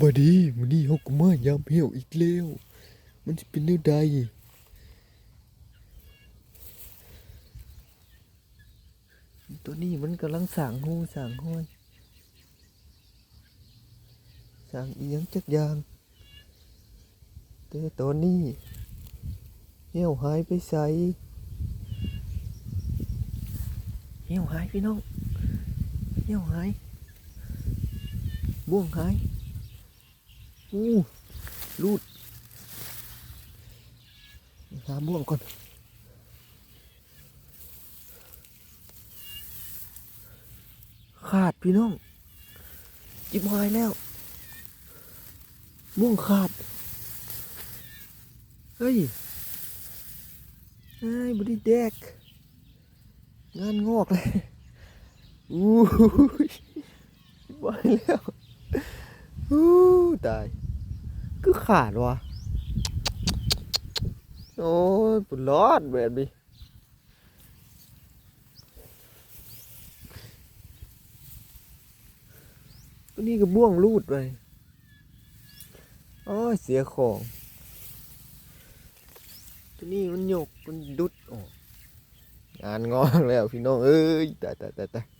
บอดีมันนี่เขาก็มายามเหี่ยวอีกแล้ว มันจะเป็นเรื่องใดตัวนี้มันกำลังสร้างหูสร้างห้อยสร้างเอียงจักยางแต่ตอนนี้เหี่ยวหายไปใสเหี่ยวหายพี่น้องเหี่ยวหายบ่วงหาย อู้รูดหาบ่วงก่อนขาดพี่น้อง จิบหายแล้วบ่วงขาด เฮ้ยไอ้ยบดีแดก งานงอกเลยอู้ยจิบหายแล้วอู้ตาย cứ ขาดวะโอ้ยปวดร้อนแบบนี้ตัวนี้ก็บ่วงรูดไปโอ้ยเสียของ ตัวนี้มันหยกมันดุดออกงานงอแล้วพี่น้อง เอ้ยตายตายตายตาย